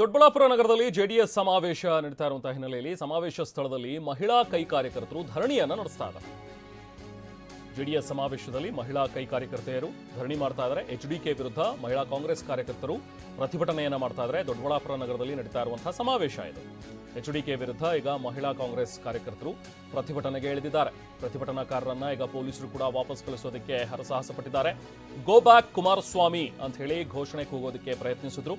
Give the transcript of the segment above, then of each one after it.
ದೊಡ್ಡಬಳ್ಳಾಪುರ ನಗರದಲ್ಲಿ ಜೆಡಿಎಸ್ ಸಮಾವೇಶ ನಡೀತಾ ಇರುವಂತಹ ಹಿನ್ನೆಲೆಯಲ್ಲಿ ಸಮಾವೇಶ ಸ್ಥಳದಲ್ಲಿ ಮಹಿಳಾ ಕೈ ಕಾರ್ಯಕರ್ತರು ಧರಣಿಯನ್ನ ನಡೆಸ್ತಾ ಇದ್ದಾರೆ. ಜೆಡಿಎಸ್ ಸಮಾವೇಶದಲ್ಲಿ ಮಹಿಳಾ ಕೈ ಕಾರ್ಯಕರ್ತೆಯರು ಧರಣಿ ಮಾಡ್ತಾ ಇದ್ದಾರೆ. ಎಚ್ ಡಿ ವಿರುದ್ಧ ಮಹಿಳಾ ಕಾಂಗ್ರೆಸ್ ಕಾರ್ಯಕರ್ತರು ಪ್ರತಿಭಟನೆಯನ್ನ ಮಾಡ್ತಾ ಇದ್ದಾರೆ. ದೊಡ್ಡಬಳ್ಳಾಪುರ ನಗರದಲ್ಲಿ ನಡೀತಾ ಇರುವಂತಹ ಸಮಾವೇಶ ಇದು. ಎಚ್ ಡಿ ವಿರುದ್ಧ ಈಗ ಮಹಿಳಾ ಕಾಂಗ್ರೆಸ್ ಕಾರ್ಯಕರ್ತರು ಪ್ರತಿಭಟನೆಗೆ ಇಳಿದಿದ್ದಾರೆ. ಪ್ರತಿಭಟನಾಕಾರರನ್ನ ಈಗ ಪೊಲೀಸರು ಕೂಡ ವಾಪಸ್ ಕಳಿಸೋದಕ್ಕೆ ಹರಸಾಹಸ ಪಟ್ಟಿದ್ದಾರೆ ಗೋ ಬ್ಯಾಕ್ ಕುಮಾರಸ್ವಾಮಿ ಅಂತ ಹೇಳಿ ಘೋಷಣೆ ಕೂಗೋದಕ್ಕೆ ಪ್ರಯತ್ನಿಸಿದ್ರು.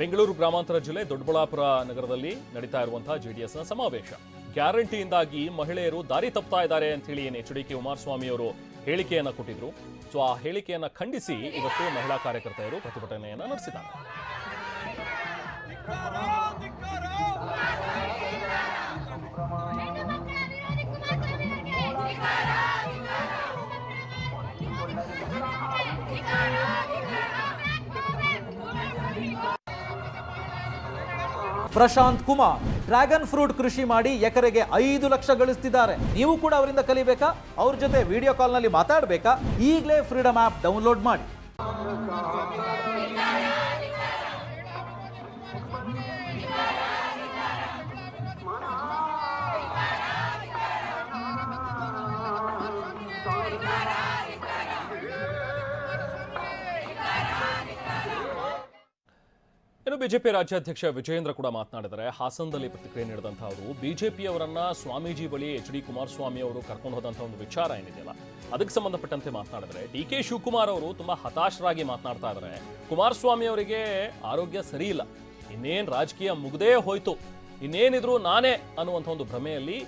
ಬೆಂಗಳೂರು ಗ್ರಾಮಾಂತರ ಜಿಲ್ಲೆ ದೊಡ್ಡಬಳ್ಳಾಪುರ ನಗರದಲ್ಲಿ ನಡೀತಾ ಇರುವಂತಹ ಜೆಡಿಎಸ್ನ ಸಮಾವೇಶ. ಗ್ಯಾರಂಟಿಯಿಂದಾಗಿ ಮಹಿಳೆಯರು ದಾರಿ ತಪ್ತಾ ಇದ್ದಾರೆ ಅಂತ ಹೇಳಿ ಏನು ಎಚ್ ಡಿ ಕೆ ಕುಮಾರಸ್ವಾಮಿ ಅವರು ಹೇಳಿಕೆಯನ್ನು ಕೊಟ್ಟಿದ್ರು. ಸೊ, ಆ ಹೇಳಿಕೆಯನ್ನು ಖಂಡಿಸಿ ಇವತ್ತು ಮಹಿಳಾ ಕಾರ್ಯಕರ್ತೆಯರು ಪ್ರತಿಭಟನೆಯನ್ನು ನಡೆಸಿದ್ದಾರೆ. ಪ್ರಶಾಂತ್ ಕುಮಾರ್ ಡ್ರ್ಯಾಗನ್ ಫ್ರೂಟ್ ಕೃಷಿ ಮಾಡಿ ಎಕರೆಗೆ ಐದು ಲಕ್ಷ ಗಳಿಸ್ತಿದ್ದಾರೆ. ನೀವು ಕೂಡ ಅವರಿಂದ ಕಲಿಬೇಕಾ? ಅವ್ರ ಜೊತೆ ವಿಡಿಯೋ ಕಾಲ್ನಲ್ಲಿ ಮಾತಾಡಬೇಕಾ? ಈಗಲೇ ಫ್ರೀಡಮ್ ಆ್ಯಪ್ ಡೌನ್ಲೋಡ್ ಮಾಡಿ. ಇನ್ನು ಬಿಜೆಪಿ ರಾಜ್ಯಾಧ್ಯಕ್ಷ ವಿಜಯೇಂದ್ರ ಕೂಡ ಮಾತನಾಡಿದರೆ ಹಾಸನದಲ್ಲಿ ಪ್ರತಿಕ್ರಿಯೆ ನೀಡಿದಂತಹ ಅವರು ಬಿಜೆಪಿಯವರನ್ನ ಸ್ವಾಮೀಜಿ ಬಳಿ ಎಚ್ ಡಿ ಕುಮಾರಸ್ವಾಮಿ ಅವರು ಕರ್ಕೊಂಡು ಹೋದಂತಹ ಒಂದು ವಿಚಾರ ಏನಿದೆಯಲ್ಲ, ಅದಕ್ಕೆ ಸಂಬಂಧಪಟ್ಟಂತೆ ಮಾತನಾಡಿದರೆ ಡಿ ಕೆ ಶಿವಕುಮಾರ್ ಅವರು ತುಂಬಾ ಹತಾಶರಾಗಿ ಮಾತನಾಡ್ತಾ ಇದ್ದಾರೆ. ಕುಮಾರಸ್ವಾಮಿ ಅವರಿಗೆ ಆರೋಗ್ಯ ಸರಿ ಇಲ್ಲ. ಇನ್ನೇನ್ ರಾಜಕೀಯ ಮುಗದೇ ಹೋಯ್ತು. ಇನ್ನೇನಿದ್ರು ನಾನೇ ಅನ್ನುವಂಥ ಒಂದು ಭ್ರಮೆಯಲ್ಲಿ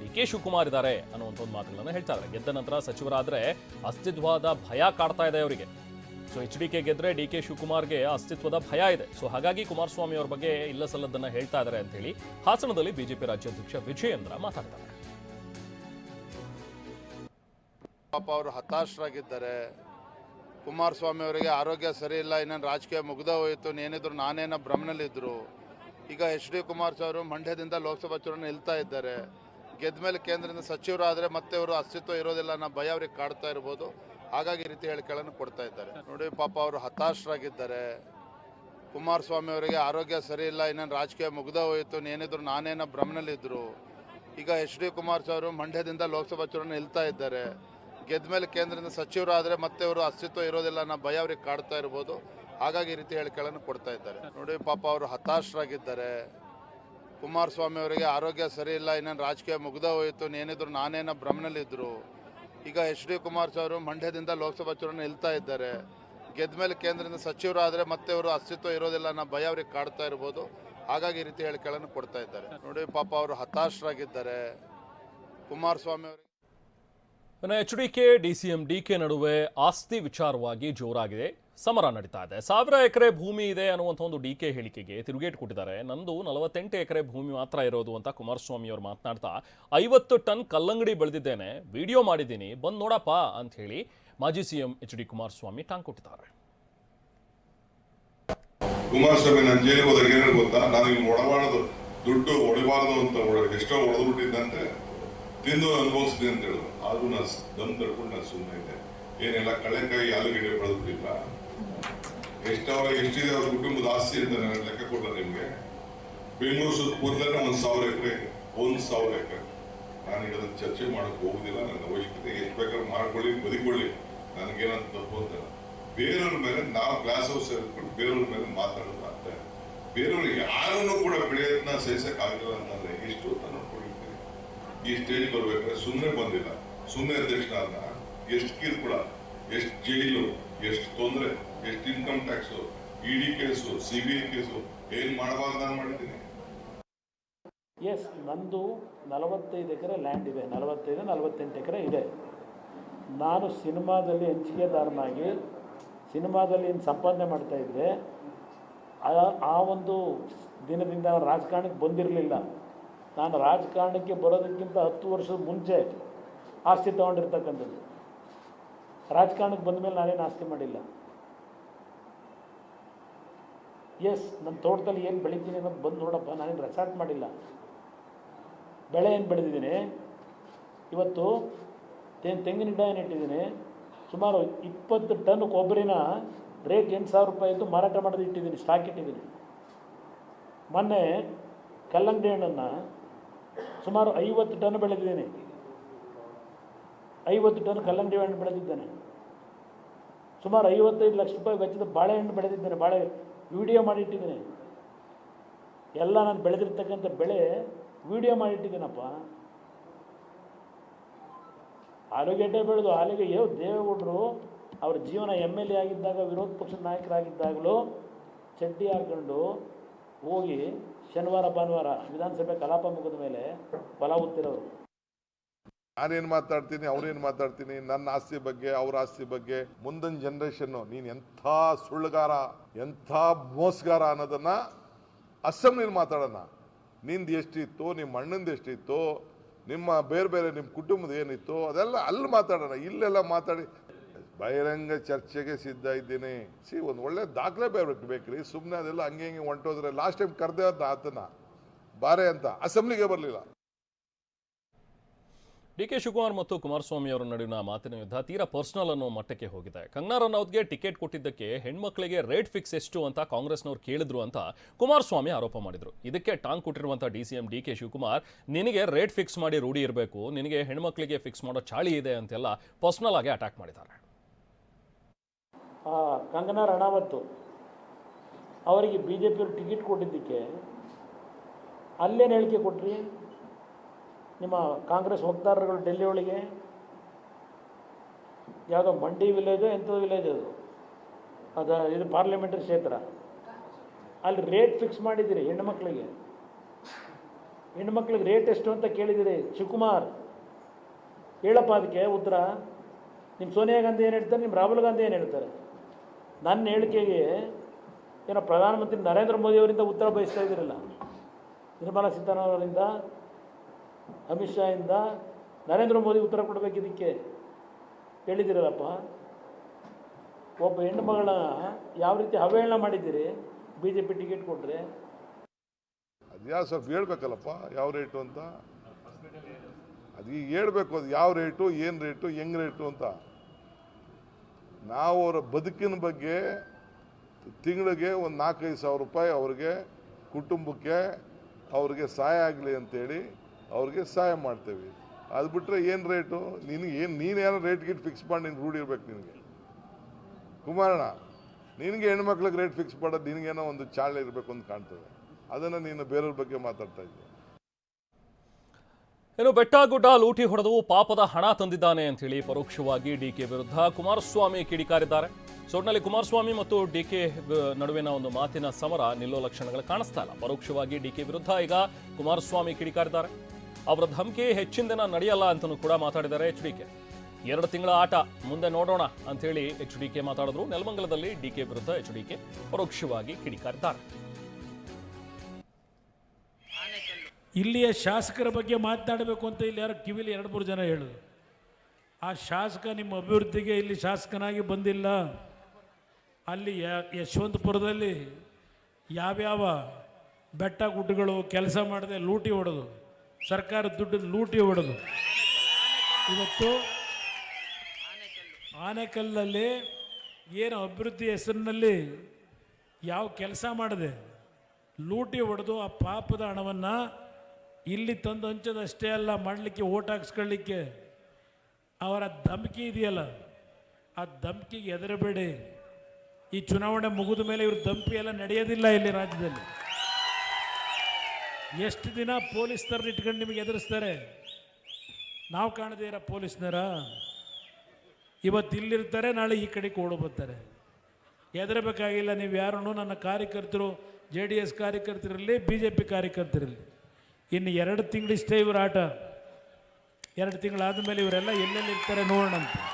ಡಿ ಕೆ ಶಿವಕುಮಾರ್ ಇದ್ದಾರೆ ಅನ್ನುವಂಥ ಒಂದು ಮಾತುಗಳನ್ನು ಹೇಳ್ತಾ ಇದ್ದಾರೆ. ಗೆದ್ದ ನಂತರ ಸಚಿವರಾದ್ರೆ ಅಸ್ತಿತ್ವದ ಭಯ ಕಾಡ್ತಾ ಇದೆ ಅವರಿಗೆ. ಸೊ ಎಚ್ ಡಿ ಕೆ ಗೆದ್ರೆ ಡಿ ಕೆ ಶಿವಕುಮಾರ್ಗೆ ಅಸ್ತಿತ್ವದ ಭಯ ಇದೆ. ಸೊ ಹಾಗಾಗಿ ಕುಮಾರಸ್ವಾಮಿ ಅವ್ರ ಬಗ್ಗೆ ಇಲ್ಲ ಸಲ್ಲದನ್ನ ಹೇಳ್ತಾ ಇದ್ದಾರೆ ಅಂತ ಹೇಳಿ ಹಾಸನದಲ್ಲಿ ಬಿಜೆಪಿ ರಾಜ್ಯಾಧ್ಯಕ್ಷ ವಿಜಯೇಂದ್ರ ಮಾತಾಡ್ತಾರೆ. ಪಾಪ ಅವರು ಹತಾಶರಾಗಿದ್ದಾರೆ. ಕುಮಾರಸ್ವಾಮಿ ಅವರಿಗೆ ಆರೋಗ್ಯ ಸರಿ ಇಲ್ಲ, ಇನ್ನೇನು ರಾಜಕೀಯ ಮುಗ್ದ ಹೋಯಿತು ಏನಿದ್ರು ನಾನೇನೋ ಭ್ರಮನಲ್ಲಿದ್ದರು ಈಗ ಎಚ್ ಡಿ ಕುಮಾರಸ್ವಾಮಿ ಮಂಡ್ಯದಿಂದ ಲೋಕಸಭಾ ಚುನಾವಣೆ ನಿಲ್ತಾ ಇದ್ದಾರೆ. ಗೆದ್ದ ಮೇಲೆ ಕೇಂದ್ರದಿಂದ ಸಚಿವರಾದರೆ ಮತ್ತೆ ಅವರು ಅಸ್ತಿತ್ವ ಇರೋದಿಲ್ಲ ಅನ್ನೋ ಭಯ ಅವ್ರಿಗೆ ಕಾಡ್ತಾ ಇರ್ಬೋದು. ಹಾಗಾಗಿ ರೀತಿ ಹೇಳಿಕೆಗಳನ್ನು ಕೊಡ್ತಾ ಇದ್ದಾರೆ. ನೋಡಿ, ಪಾಪ ಅವರು ಹತಾಶರಾಗಿದ್ದಾರೆ. ಕುಮಾರಸ್ವಾಮಿ ಅವರಿಗೆ ಆರೋಗ್ಯ ಸರಿ ಇಲ್ಲ, ಇನ್ನೇನು ರಾಜಕೀಯ ಮುಗ್ದ ಹೋಯಿತು ಏನಿದ್ರು ನಾನೇನ ಭ್ರಮನಲ್ಲಿದ್ದರು ಈಗ ಎಚ್ ಡಿ ಕುಮಾರಸ್ವಾಮಿ ಅವರು ಮಂಡ್ಯದಿಂದ ಲೋಕಸಭಾ ಚುನಾವಣೆ ನಿಲ್ತಾ ಇದ್ದಾರೆ. ಗೆದ್ದ ಮೇಲೆ ಕೇಂದ್ರದಿಂದ ಸಚಿವರು ಆದರೆ ಮತ್ತೆ ಅವರು ಅಸ್ತಿತ್ವ ಇರೋದಿಲ್ಲ ಅನ್ನೋ ಭಯ ಅವ್ರಿಗೆ ಕಾಡ್ತಾ ಇರ್ಬೋದು. ಹಾಗಾಗಿ ಈ ರೀತಿ ಹೇಳಿಕೆಗಳನ್ನು ಕೊಡ್ತಾ ಇದ್ದಾರೆ. ನೋಡಿ, ಪಾಪ ಅವರು ಹತಾಶರಾಗಿದ್ದಾರೆ. ಕುಮಾರಸ್ವಾಮಿ ಅವರಿಗೆ ಆರೋಗ್ಯ ಸರಿ ಇಲ್ಲ, ಇನ್ನೇನು ರಾಜಕೀಯ ಮುಗ್ದ ಹೋಯಿತು ಏನಿದ್ರು ನಾನೇನ ಭ್ರಮನಲ್ಲಿದ್ದರು ಈಗ ಎಚ್ ಡಿ ಕುಮಾರಸ್ವಾಮಿ ಮಂಡ್ಯದಿಂದ ಲೋಕಸಭಾ ಚುನಾವಣೆ ನಿಲ್ತಾ ಇದ್ದಾರೆ. ಗೆದ್ದ ಮೇಲೆ ಕೇಂದ್ರದಿಂದ ಸಚಿವರಾದರೆ ಮತ್ತೆ ಅವರು ಅಸ್ತಿತ್ವ ಇರೋದಿಲ್ಲ ಅನ್ನೋ ಭಯ ಅವ್ರಿಗೆ ಕಾಡ್ತಾ ಇರ್ಬೋದು. ಹಾಗಾಗಿ ಈ ರೀತಿ ಹೇಳಿಕೆಗಳನ್ನು ಕೊಡ್ತಾ ಇದ್ದಾರೆ. ನೋಡಿ, ಪಾಪ ಅವರು ಹತಾಶರಾಗಿದ್ದಾರೆ. ಕುಮಾರಸ್ವಾಮಿ ಅವರಿಗೆ H D K, D C M, D K ನಡುವೆ ಆಸ್ತಿ ವಿಚಾರವಾಗಿ ಜೋರಾಗಿದೆ. ಸಮರ ನಡೀತಾ ಇದೆ. ಸಾವಿರ ಎಕರೆ ಭೂಮಿ ಇದೆ ಅನ್ನುವಂಥ ಒಂದು ಡಿ ಕೆ ಹೇಳಿಕೆಗೆ ತಿರುಗೇಟು ಕೊಟ್ಟಿದ್ದಾರೆ. ನಂದು ನಲವತ್ತೆಂಟು ಎಕರೆ ಭೂಮಿ ಮಾತ್ರ ಇರೋದು ಅಂತ ಕುಮಾರಸ್ವಾಮಿ ಅವರು ಮಾತನಾಡ್ತಾ ಐವತ್ತು ಟನ್ ಕಲ್ಲಂಗಡಿ ಬೆಳೆದಿದ್ದೇನೆ. ವಿಡಿಯೋ ಮಾಡಿದ್ದೀನಿ. ಬಂದು ನೋಡಪ್ಪ ಅಂತ ಹೇಳಿ ಮಾಜಿ C M H D Kumaraswamy ಟಾಂಗ್ ಕೊಟ್ಟಿದ್ದಾರೆ. ಕುಮಾರಸ್ವಾಮಿ, ನಾನು ಜೈಲಿಗೆ ಹೋದಾಗ ಏನೇನು ಗೊತ್ತಾ? ನಾನು ಈಗ ಒಡಬಾರದು. ದುಡ್ಡು ಒಡಿಬಾರದು ಅಂತ ಎಷ್ಟೋ ಹೊಡೆದು ಬಿಟ್ಟಿದ್ದಂತೆ ತಿಂದು ಅನುಭವಿಸಿದೆ ಅಂತ ಹೇಳಿದ್ರು ಆದ್ರೂ ನಾನು ದಮ್ ತಡ್ಕೊಂಡು ನಾನು ಸುಮ್ಮನೆ ಇದ್ದೆ. ಏನೆಲ್ಲ ಕಳೆಕಾಯಿ ಆಲೂಗಡ್ಡೆ ಬೆಳೆದ್ಬಿಟ್ಟಿಲ್ಲ ಎಷ್ಟವ್ರ ಎಷ್ಟಿದೆ ಅವ್ರ ಕುಟುಂಬದ ಆಸ್ತಿ ಅಂತ ನಾನು ಲೆಕ್ಕ ಕೊಡ್ಲ ನಿಮ್ಗೆ. ಬೆಂಗಳೂರು ಸುತ್ತಮುತ್ತಲೇ ಒಂದ್ ಸಾವಿರ ಎಕರೆ, ಒಂದ್ ಸಾವಿರ ಎಕರೆ. ನಾನೀಗ ಅದನ್ನ ಚರ್ಚೆ ಮಾಡಕ್ ಹೋಗುದಿಲ್ಲ, ನನ್ನ ಅವಶ್ಯಕತೆ ಎಷ್ಟು ಬೇಕಾದ್ರೂ ಮಾಡ್ಕೊಳ್ಳಿ, ಬದುಕೊಳ್ಳಿ. ನನಗೇನಂತ ತಪ್ಪು ಅಂತ ಬೇರೆಯವ್ರ ಮೇಲೆ ನಾವು ಗ್ಲಾಸ್ ಹೌಸ್ ಸೇರ್ಕೊಂಡು ಬೇರೆಯವ್ರ ಮೇಲೆ ಮಾತಾಡೋದು ಅಂತ ಇಲ್ಲ. ಬೇರೆಯವ್ರು ಯಾರನ್ನು ಕೂಡ ಬೆಳೆಯೋದನ್ನ ಆಗಿಲ್ಲ ಅಂತಂದ್ರೆ ಎಷ್ಟು ಅಂತ ನೋಡ್ಕೊಂಡಿರ್ತೀವಿ ಈ ಸ್ಟೇಜ್ ಬರ್ಬೇಕಾದ್ರೆ ಸುಮ್ಮನೆ ಬಂದಿಲ್ಲ. ಸುಮ್ಮನೆ ಅಧ್ಯಕ್ಷನಾದ ಎಷ್ಟು ಕಿರುಕುಳ. ಎಷ್ಟು ಜೈಲು, ಎಷ್ಟು ತೊಂದರೆ, ಎಷ್ಟು income tax ED case C B I case ಏನು ಮಾಡಬಾರ್ದು ನಾನು ಮಾಡಿದ್ದೀನಿ ಎಸ್ ನಂದು ನಲವತ್ತೈದು ಎಕರೆ ಲ್ಯಾಂಡ್ ಇದೆ. ನಲವತ್ತೈದು, ನಲವತ್ತೆಂಟು ಎಕರೆ ಇದೆ. ನಾನು ಸಿನಿಮಾದಲ್ಲಿ ಹಂಚಿಕೆದಾರನಾಗಿ, ಸಿನಿಮಾದಲ್ಲಿ ಏನು ಸಂಪಾದನೆ ಮಾಡ್ತಾ ಇದ್ದೆ, ಆ- ಆ ಒಂದು ದಿನದಿಂದ ನಾನು ರಾಜಕಾರಣಕ್ಕೆ ಬಂದಿರಲಿಲ್ಲ. ನಾನು ರಾಜಕಾರಣಕ್ಕೆ ಬರೋದಕ್ಕಿಂತ ಹತ್ತು ವರ್ಷದ ಮುಂಚೆ ಆಸ್ತಿ ತೊಗೊಂಡಿರ್ತಕ್ಕಂಥದ್ದು. ರಾಜಕಾರಣಕ್ಕೆ ಬಂದ ಮೇಲೆ ನಾನೇನು ಆಸ್ತಿ ಮಾಡಿಲ್ಲ. ಎಸ್ ನನ್ನ ತೋಟದಲ್ಲಿ ಏನು ಬೆಳಿತೀನಿ ಅನ್ನೋದು ಬಂದು ನೋಡಪ್ಪ, ನಾನೇನು ರೆಸಾರ್ಟ್ ಮಾಡಿಲ್ಲ. ಬೆಳೆ ಏನು ಬೆಳೆದಿದ್ದೀನಿ? ಇವತ್ತು ತೆಂಗಿನ ತೆಂಗಿನ ಗಿಡ ಏನು ಇಟ್ಟಿದ್ದೀನಿ? ಸುಮಾರು ಇಪ್ಪತ್ತು ಟನ್ ಕೊಬ್ಬರಿನ ರೇಟ್ ಎಂಟು ಸಾವಿರ ರೂಪಾಯಿ ಇದ್ದು ಮಾರಾಟ ಮಾಡೋದು ಇಟ್ಟಿದ್ದೀನಿ ಸ್ಟಾಕ್ ಇಟ್ಟಿದ್ದೀನಿ. ಮೊನ್ನೆ ಕಲ್ಲಂಗಡಿ ಹಣ್ಣನ್ನು ಸುಮಾರು ಐವತ್ತು ಟನ್ ಬೆಳೆದಿದ್ದೀನಿ. ಐವತ್ತು ಟನ್ ಕಲ್ಲಂಗಡಿ ಹಣ್ಣು ಬೆಳೆದಿದ್ದಾನೆ. ಸುಮಾರು ಐವತ್ತೈದು ಲಕ್ಷ ರೂಪಾಯಿ ವೆಚ್ಚದ ಬಾಳೆಹಣ್ಣು ಬೆಳೆದಿದ್ದೇನೆ. ಬಾಳೆ ವಿಡಿಯೋ ಮಾಡಿಟ್ಟಿದ್ದೀನಿ. ಎಲ್ಲ ನಾನು ಬೆಳೆದಿರ್ತಕ್ಕಂಥ ಬೆಳೆ ವಿಡಿಯೋ ಮಾಡಿಟ್ಟಿದ್ದೀನಪ್ಪ. ಆಲೂಗೆಡ್ಡೆ ಬೆಳೆದು ಆಲೂಗೆ ಯೋ ದೇವೇಗೌಡರು, ಅವ್ರ ಜೀವನ ಎಂ ಎಲ್ ಎ ಆಗಿದ್ದಾಗ, ವಿರೋಧ ಪಕ್ಷದ ನಾಯಕರಾಗಿದ್ದಾಗಲೂ ಚಡ್ಡಿ ಹಾಕೊಂಡು ಹೋಗಿ ಶನಿವಾರ, ಭಾನುವಾರ ವಿಧಾನಸಭೆ ಕಲಾಪ ಮುಗಿದ ಮೇಲೆ ಬಲ ಉತ್ತಿರೋರು ನಾನೇನ್ ಮಾತಾಡ್ತೀನಿ, ಅವ್ರೇನ್ ಮಾತಾಡ್ತೀನಿ, ನನ್ನ ಆಸ್ತಿ ಬಗ್ಗೆ, ಅವ್ರ ಆಸ್ತಿ ಬಗ್ಗೆ, ಮುಂದಿನ ಜನರೇಷನ್ ನೀನ್ ಎಂಥ ಸುಳ್ಳುಗಾರ, ಎಂಥ ಮೋಸಗಾರ ಅನ್ನೋದನ್ನ ಅಸೆಂಬ್ಲಿಲಿ ಮಾತಾಡೋಣ. ನಿಂದು ಎಷ್ಟಿತ್ತು ನಿಮ್ಮ ಅಣ್ಣಂದು ಎಷ್ಟಿತ್ತು, ನಿಮ್ಮ ಬೇರೆ ಬೇರೆ ನಿಮ್ಮ ಕುಟುಂಬದ ಏನಿತ್ತು, ಅದೆಲ್ಲ ಅಲ್ಲಿ ಮಾತಾಡೋಣ. ಇಲ್ಲೆಲ್ಲ ಮಾತಾಡಿ. ಬಹಿರಂಗ ಚರ್ಚೆಗೆ ಸಿದ್ಧ ಇದ್ದೀನಿ. ಸಿ ಒಂದು ಒಳ್ಳೆ ದಾಖಲೆ ಬೇಕು ಬೇಕ್ರಿ. ಸುಮ್ಮನೆ ಅದೆಲ್ಲ ಹಂಗೆ ಹಿಂಗೆ ಹೊಂಟೋದ್ರೆ ಲಾಸ್ಟ್ ಟೈಮ್ ಕರೆದೇ ಆತನ. ಬಾರೆ ಅಂತ. ಅಸೆಂಬ್ಲಿಗೆ ಬರಲಿಲ್ಲ. ಡಿ ಕೆ ಶಿವಕುಮಾರ್ ಮತ್ತು ಕುಮಾರಸ್ವಾಮಿ ಅವರ ನಡುವಿನ ಮಾತಿನ ಯುದ್ಧ ತೀರಾ ಪರ್ಸನಲ್ ಅನ್ನೋ ಮಟ್ಟಕ್ಕೆ ಹೋಗಿದೆ. ಕಂಗನಾ ರನೌತ್ಗೆ ಟಿಕೆಟ್ ಕೊಟ್ಟಿದ್ದಕ್ಕೆ ಹೆಣ್ಮಕ್ಳಿಗೆ ರೇಟ್ ಫಿಕ್ಸ್ ಎಷ್ಟು ಅಂತ ಕಾಂಗ್ರೆಸ್ನವ್ರು ಕೇಳಿದ್ರು ಅಂತ ಕುಮಾರಸ್ವಾಮಿ ಆರೋಪ ಮಾಡಿದ್ರು. ಇದಕ್ಕೆ ಟಾಂಗ್ ಕೊಟ್ಟಿರುವಂಥ D C M D K Shivakumar, ನಿನಗೆ ರೇಟ್ ಫಿಕ್ಸ್ ಮಾಡಿ ರೂಢಿ ಇರಬೇಕು, ನಿನಗೆ ಹೆಣ್ಮಕ್ಳಿಗೆ ಫಿಕ್ಸ್ ಮಾಡೋ ಚಾಳಿ ಇದೆ ಅಂತೆಲ್ಲ ಪರ್ಸನಲ್ ಆಗಿ ಅಟ್ಯಾಕ್ ಮಾಡಿದ್ದಾರೆ. ಕಂಗನಾ ರಣಾವತ್ತು ಅವರಿಗೆ ಬಿ ಜೆ ಪಿಯವರು ಟಿಕೆಟ್ ಕೊಟ್ಟಿದ್ದಕ್ಕೆ ಅಲ್ಲೇನು ಹೇಳಿಕೆ ಕೊಟ್ರಿ? ನಿಮ್ಮ ಕಾಂಗ್ರೆಸ್ ವಕ್ತಾರರುಗಳು ಡೆಲ್ಲಿ ಒಳಗೆ ಯಾವುದೋ ಮಂಡಿ ವಿಲೇಜು ಎಂಥದ್ದು ವಿಲೇಜ್ ಅದು? ಅದು, ಇದು ಪಾರ್ಲಿಮೆಂಟ್ರಿ ಕ್ಷೇತ್ರ. ಅಲ್ಲಿ ರೇಟ್ ಫಿಕ್ಸ್ ಮಾಡಿದ್ದೀರಿ ಹೆಣ್ಣುಮಕ್ಳಿಗೆ ಹೆಣ್ಮಕ್ಳಿಗೆ ರೇಟ್ ಎಷ್ಟು ಅಂತ ಕೇಳಿದಿರಿ ಶಿವಕುಮಾರ್, ಹೇಳಪ್ಪ ಅದಕ್ಕೆ ಉತ್ತರ. ನಿಮ್ಮ ಸೋನಿಯಾ ಗಾಂಧಿ ಏನು ಹೇಳ್ತಾರೆ ನಿಮ್ಮ ರಾಹುಲ್ ಗಾಂಧಿ ಏನು ಹೇಳ್ತಾರೆ? ನನ್ನ ಹೇಳಿಕೆಗೆ ಏನೋ ಪ್ರಧಾನಮಂತ್ರಿ ನರೇಂದ್ರ ಮೋದಿ ಅವರಿಂದ ಉತ್ತರ ಬಯಸ್ತಾ ಇದ್ದೀರಲ್ಲ. ನಿರ್ಮಲಾ ಸೀತಾರಾಮನ್ ಅವರಿಂದ ಅಮಿತ್ ಶಾ ಇಂದ ನರೇಂದ್ರ ಮೋದಿ ಉತ್ತರ ಕೊಡಬೇಕು ಇದಕ್ಕೆ. ಹೇಳಿದ್ದೀರಲ್ಲಪ್ಪ. ಒಬ್ಬ ಹೆಣ್ಣು ಮಗಳ ಯಾವ ರೀತಿ ಅವಹೇಳನ ಮಾಡಿದ್ದೀರಿ? ಬಿ ಜೆ ಪಿ ಟಿಕೆಟ್ ಕೊಟ್ಟರೆ ಅದ್ಯಾವ ಸ್ವಲ್ಪ ಹೇಳ್ಬೇಕಲ್ಲಪ್ಪ, ಯಾವ ರೇಟು ಅಂತ? ಅದು ಈಗ ಹೇಳ್ಬೇಕು, ಅದು ಯಾವ ರೇಟು, ಏನು ರೇಟು, ಹೆಂಗ್ ರೇಟು ಅಂತ. ನಾವು ಅವರ ಬದುಕಿನ ಬಗ್ಗೆ ತಿಂಗಳಿಗೆ ಒಂದು ನಾಲ್ಕೈದು ಸಾವಿರ ರೂಪಾಯಿ ಅವ್ರಿಗೆ, ಕುಟುಂಬಕ್ಕೆ ಅವ್ರಿಗೆ ಸಹಾಯ ಆಗಲಿ ಅಂತೇಳಿ ಅವ್ರಿಗೆ ಸಹಾಯ ಮಾಡ್ತೇವೆ. ಅದು ಬಿಟ್ಟರೆ ಏನು ರೇಟು? ನಿನಗೆ ಏನು ನೀನೇನೋ ರೇಟ್ ಗೀಟ್ ಫಿಕ್ಸ್ ಮಾಡಿ ನಿನ್ನ ರೂಢಿ ಇರ್ಬೇಕು ನಿನಗೆ. ಕುಮಾರಣ್ಣ, ನಿನಗೆ ಹೆಣ್ಮಕ್ಳಿಗೆ ರೇಟ್ ಫಿಕ್ಸ್ ಮಾಡೋದು ನಿನಗೇನೋ ಒಂದು ಚಾಳೆ ಇರಬೇಕು ಅಂತ ಕಾಣ್ತದೆ. ಅದನ್ನು ನೀನು ಬೇರೆಯವ್ರ ಬಗ್ಗೆ ಮಾತಾಡ್ತಾ ಇದ್ದೆ. ಇನ್ನು ಬೆಟ್ಟ ಗುಡ್ಡ ಲೂಟಿ ಹೊಡೆದು ಪಾಪದ ಹಣ ತಂದಿದ್ದಾನೆ ಅಂತ ಹೇಳಿ ಪರೋಕ್ಷವಾಗಿ ಡಿಕೆ ವಿರುದ್ಧ ಕುಮಾರಸ್ವಾಮಿ ಕಿಡಿಕಾರಿದ್ದಾರೆ. ಸೊಟ್ನಲ್ಲಿ ಕುಮಾರಸ್ವಾಮಿ ಮತ್ತು ಡಿ ಕೆ ನಡುವಿನ ಒಂದು ಮಾತಿನ ಸಮರ ನಿಲ್ಲೋ ಲಕ್ಷಣಗಳು ಕಾಣಿಸ್ತಾ ಇಲ್ಲ. ಪರೋಕ್ಷವಾಗಿ ಡಿ ಕೆ ವಿರುದ್ಧ ಈಗ ಕುಮಾರಸ್ವಾಮಿ ಕಿಡಿಕಾರಿದ್ದಾರೆ. ಅವರ ಧಮಕಿ ಹೆಚ್ಚಿನ ದಿನ ನಡೆಯಲ್ಲ ಅಂತಲೂ ಕೂಡ ಮಾತಾಡಿದ್ದಾರೆ ಎಚ್ ಡಿ ಕೆ. ಎರಡು ತಿಂಗಳ ಆಟ ಮುಂದೆ ನೋಡೋಣ ಅಂತ ಹೇಳಿ ಎಚ್ ಡಿ ಕೆ ಮಾತಾಡಿದ್ರು. ನೆಲಮಂಗಲದಲ್ಲಿ ಡಿಕೆ ವಿರುದ್ಧ ಎಚ್ ಡಿ ಕೆ ಪರೋಕ್ಷವಾಗಿ ಕಿಡಿಕಾರಿದ್ದಾರೆ. ಇಲ್ಲಿಯ ಶಾಸಕರ ಬಗ್ಗೆ ಮಾತಾಡಬೇಕು ಅಂತ ಇಲ್ಲಿ ಯಾರು ಕಿವಿಲಿ ಎರಡು ಮೂರು ಜನ ಹೇಳೋದು ಆ ಶಾಸಕ ನಿಮ್ಮ ಅಭಿವೃದ್ಧಿಗೆ ಇಲ್ಲಿ ಶಾಸಕನಾಗಿ ಬಂದಿಲ್ಲ. ಅಲ್ಲಿ ಯಶವಂತಪುರದಲ್ಲಿ ಯಾವ್ಯಾವ ಬೆಟ್ಟ ಗುಡ್ಡಗಳು ಕೆಲಸ ಮಾಡದೆ ಲೂಟಿ ಹೊಡೆದು ಸರ್ಕಾರದ ದುಡ್ಡು ಲೂಟಿ ಹೊಡೆದು. ಇವತ್ತು ಆನೆಕಲ್ಲಲ್ಲಿ ಏನು ಅಭಿವೃದ್ಧಿ ಹೆಸರಿನಲ್ಲಿ ಯಾವ ಕೆಲಸ ಮಾಡಿದೆ ಲೂಟಿ ಹೊಡೆದು ಆ ಪಾಪದ ಹಣವನ್ನು ಇಲ್ಲಿ ತಂದು ಹಂಚೋದಷ್ಟೇ ಅಲ್ಲ, ಮಾಡಲಿಕ್ಕೆ ಓಟ್ ಹಾಕ್ಸ್ಕೊಳ್ಳಿಕ್ಕೆ ಅವರ ಧಮಕಿ ಇದೆಯಲ್ಲ, ಆ ಧಮಕಿಗೆ ಹೆದರಬೇಡಿ. ಈ ಚುನಾವಣೆ ಮುಗಿದ ಮೇಲೆ ಇವ್ರ ಧಮಕಿ ಎಲ್ಲ ನಡೆಯೋದಿಲ್ಲ ಇಲ್ಲಿ ರಾಜ್ಯದಲ್ಲಿ. ಎಷ್ಟು ದಿನ ಪೊಲೀಸ್ ಥರ ಇಟ್ಕೊಂಡು ನಿಮಗೆ ಎದುರಿಸ್ತಾರೆ? ನಾವು ಕಾಣದೇ ಇರೋ ಪೊಲೀಸ್ನರ ಇವತ್ತು ಇಲ್ಲಿರ್ತಾರೆ, ನಾಳೆ ಈ ಕಡೆ ಓಡು ಬರ್ತಾರೆ. ಹೆದರಬೇಕಾಗಿಲ್ಲ ನೀವು ಯಾರನ್ನು ನನ್ನ ಕಾರ್ಯಕರ್ತರು, ಜೆ ಡಿ ಎಸ್ ಕಾರ್ಯಕರ್ತರಿರಲಿ, ಬಿ ಜೆ ಪಿ ಕಾರ್ಯಕರ್ತರಿರಲಿ. ಇನ್ನು ಎರಡು ತಿಂಗಳಿಷ್ಟೇ ಇವ್ರ ಆಟ. ಎರಡು ತಿಂಗಳಾದ ಮೇಲೆ ಇವರೆಲ್ಲ ಎಲ್ಲೆಲ್ಲಿ ಇರ್ತಾರೆ ನೋಡೋಣ ಅಂತ